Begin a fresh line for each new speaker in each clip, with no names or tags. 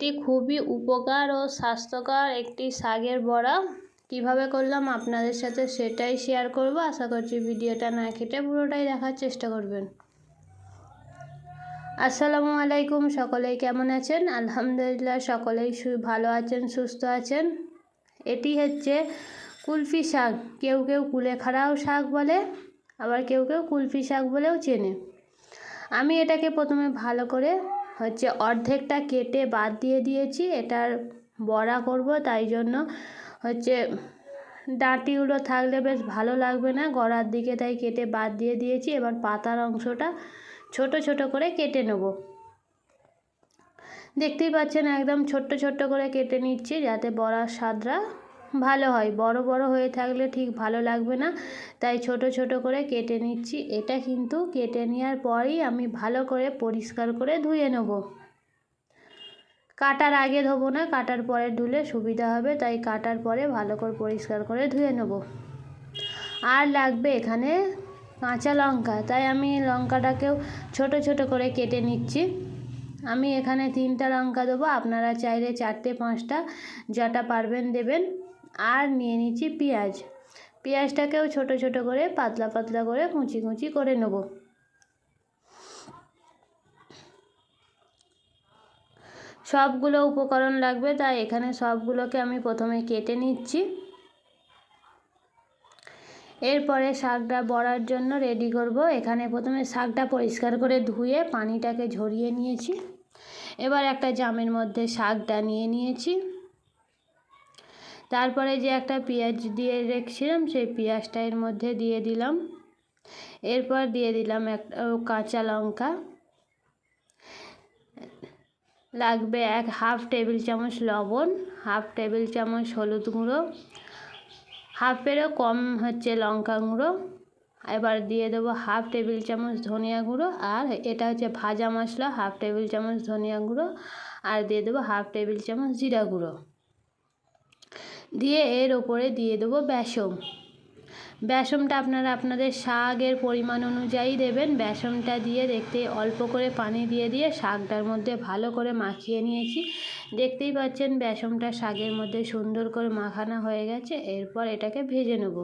এটি খুবই উপকার ও স্বাস্থ্যকর একটি শাকের বড়া। কীভাবে করলাম আপনাদের সাথে সেটাই শেয়ার করব। আশা করছি ভিডিওটা না কেটে পুরোটাই দেখার চেষ্টা করবেন। আসসালামু আলাইকুম, সকলেই কেমন আছেন? আলহামদুলিল্লাহ, সকলেই ভালো আছেন, সুস্থ আছেন। এটি হচ্ছে কুলফি শাক। কেউ কেউ কুলেখাড়াও শাক বলে, আবার কেউ কেউ কুলফি শাক বলেও চেনে। আমি এটাকে প্রথমে ভালো করে হচ্ছে অর্ধেকটা কেটে বাদ দিয়ে দিয়েছি, এটার বড়া করব, তাই জন্য হচ্ছে ডাঁটিগুলো থাকলে বেশ ভালো লাগবে না, গড়ার দিকে তাই কেটে বাদ দিয়ে দিয়েছি, এবার পাতার অংশটা ছোট ছোট করে কেটে নেব। দেখতেই পাচ্ছেন, একদম ছোট্ট ছোট্ট করে কেটে নিচ্ছি, যাতে বড়ার স্বাদটা ভালো হয়। বড় বড় হয়ে থাকলে ঠিক ভালো লাগবে না। তাই ছোট ছোট করে কেটে নিচ্ছি। এটা কিন্তু কেটে নেওয়ার পরই আমি ভালো করে পরিষ্কার করে ধুয়ে নেব। কাটার আগে ধোবো না, কাটার পরে ধুলে সুবিধা হবে। তাই কাটার পরে ভালো করে পরিষ্কার করে ধুয়ে নেব। আর লাগবে এখানে কাঁচা লঙ্কা। তাই আমি লঙ্কাটাকেও ছোট ছোট করে কেটে নিচ্ছি। আমি এখানে তিনটা লঙ্কা দেবো। আপনারা চাইলে চারটে পাঁচটা, যটা পারবেন দেবেন। আর নিয়ে নিচ্ছি পেঁয়াজ। পেঁয়াজটাকেও ছোট ছোট করে পাতলা পাতলা করে কুচি কুচি করে নেব। সবগুলো উপকরণ লাগবে, তাই এখানে সবগুলোকে আমি প্রথমে কেটে নিচ্ছি। এরপরে শাকটা বড়ার জন্য রেডি করব। এখানে প্রথমে শাকটা পরিষ্কার করে ধুয়ে পানিটাকে ঝরিয়ে নিয়েছি। এবার একটা জামের মধ্যে শাকটা নিয়ে নিয়েছি। তারপরে যে একটা পেঁয়াজ দিয়ে রেখেছিলাম, সেই পেঁয়াজটা এর মধ্যে দিয়ে দিলাম। এরপর দিয়ে দিলাম একটা কাঁচা লঙ্কা। লাগবে এক হাফ টেবিল চামচ লবণ, হাফ টেবিল চামচ হলুদ গুঁড়ো, হাফেরও কম হচ্ছে লঙ্কা গুঁড়ো। এবার দিয়ে দেবো হাফ টেবিল চামচ ধনিয়া গুঁড়ো, আর এটা হচ্ছে ভাজা মশলা, হাফ টেবিল চামচ ধনিয়া গুঁড়ো, আর দিয়ে দেবো হাফ টেবিল চামচ জিরা গুঁড়ো। দিয়ে এর ওপরে দিয়ে দেবো বেসম। বেসমটা আপনারা আপনাদের শাকের পরিমাণ অনুযায়ী দেবেন। বেসমটা দিয়ে দেখতে অল্প করে পানি দিয়ে দিয়ে শাকটার মধ্যে ভালো করে মাখিয়ে নিয়েছি। দেখতেই পাচ্ছেন বেসমটা শাকের মধ্যে সুন্দর করে মাখানো হয়ে গেছে। এরপর এটাকে ভেজে নেব।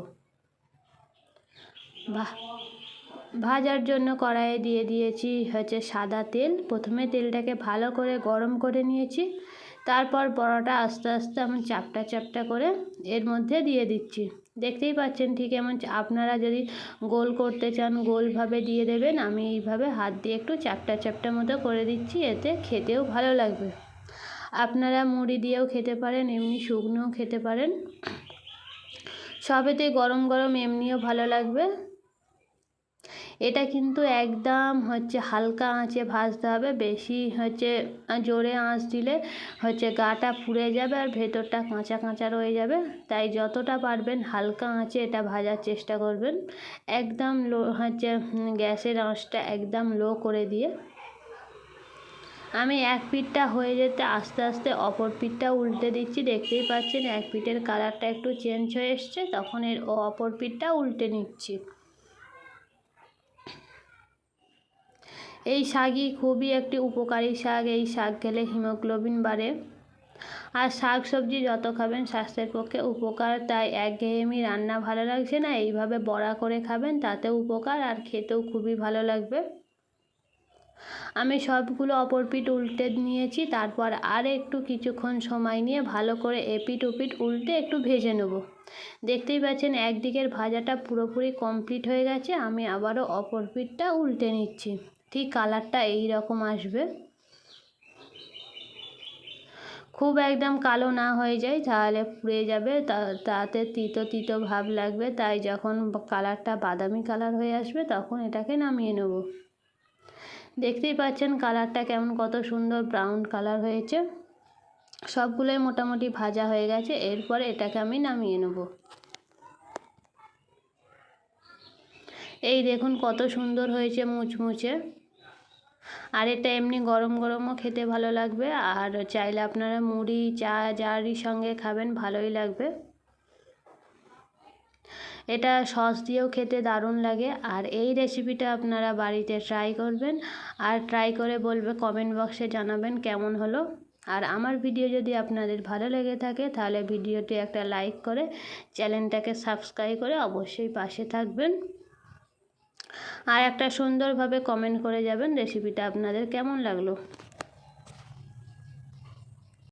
ভাজার জন্য কড়াইয়ে দিয়ে দিয়েছি হচ্ছে সাদা তেল। প্রথমে তেলটাকে ভালো করে গরম করে নিয়েছি। তারপর বড়াটা আস্তে আস্তে আমি চাপটা চাপটা করে এর মধ্যে দিয়ে দিচ্ছি। দেখতেই পাচ্ছেন ঠিক এমন আপনারা যদি গোল করতে চান, গোলভাবে দিয়ে দেবেন, আমি এইভাবে হাত দিয়ে একটু চাপটা চাপটা মতো করে দিচ্ছি, এতে খেতেও ভালো লাগবে। আপনারা মুড়ি দিয়েও খেতে পারেন, এমনি শুকনোও খেতে পারেন। সবেতে গরম গরম এমনিও ভালো লাগবে। এটা কিন্তু একদম হচ্ছে হালকা আঁচে ভাজতে হবে, বেশি হচ্ছে জোরে আঁচ দিলে হচ্ছে গাটা পুড়ে যাবে আর ভেতরটা কাঁচা কাঁচা রয়ে যাবে। তাই যতটা পারবেন হালকা আঁচে এটা ভাজার চেষ্টা করবেন। একদম লো হচ্ছে গ্যাসের আঁচটা একদম লো করে দিয়ে। আমি এক পিঠটা হয়ে যেতে আস্তে আস্তে অপর পিঠটা উল্টে দিচ্ছি, দেখতেই পাচ্ছেন এক পিঠের কালারটা একটু চেঞ্জ হয়ে এসছে, তখন এর অপর পিঠটা উল্টে নিচ্ছি। এই শাকই খুবই একটি উপকারী শাক। এই শাক খেলে হিমোগ্লোবিন বাড়ে আর শাক সবজি যত খাবেন স্বাস্থ্যের পক্ষে উপকার। তাই একঘেয়েমি রান্না ভালো লাগছে না, এইভাবে বড়া করে খাবেন তাতেও উপকার আর খেতেও খুবই ভালো লাগবে। আমি সবগুলো অপর পিঠ উল্টে নিয়েছি, তারপর আর একটু কিছুক্ষণ সময় নিয়ে ভালো করে এপিট ওপিট উল্টে একটু ভেজে নেব। দেখতেই পাচ্ছেন একদিকের ভাজাটা পুরোপুরি কমপ্লিট হয়ে গেছে, আমি আবারও অপর পিঠটা উল্টে নিচ্ছি। ঠিক কালারটা এই রকম আসবে। খুব একদম কালো না হয়ে যায়, তাহলে পুড়ে যাবে তাতে তিতো তিতো ভাব লাগবে, তাই যখন কালারটা বাদামি কালার হয়ে আসবে তখন এটাকে নামিয়ে নেব। দেখতেই পাচ্ছেন কালারটা কেমন, কত সুন্দর ব্রাউন কালার হয়েছে। সবগুলোই মোটামুটি ভাজা হয়ে গেছে, এরপর এটাকে আমি নামিয়ে নেব। এই দেখুন কত সুন্দর হয়েছে মুচমুচে। আর এটা এমনি গরম গরমও খেতে ভালো লাগবে। আর চাইলে আপনারা মুড়ি, চা, যারই সঙ্গে খাবেন, ভালোই লাগবে। এটা সস দিয়েও খেতে দারুণ লাগে। আর এই রেসিপিটা আপনারা বাড়িতে ট্রাই করবেন। আর ট্রাই করে বলবে কমেন্ট বক্সে জানাবেন কেমন হলো। আর আমার ভিডিও যদি আপনাদের ভালো লেগে থাকে, তাহলে ভিডিওটি একটা লাইক করে চ্যানেলটাকে সাবস্ক্রাইব করে অবশ্যই পাশে থাকবেন। আর একটা সুন্দরভাবে কমেন্ট করে যাবেন রেসিপিটা আপনাদের কেমন লাগল?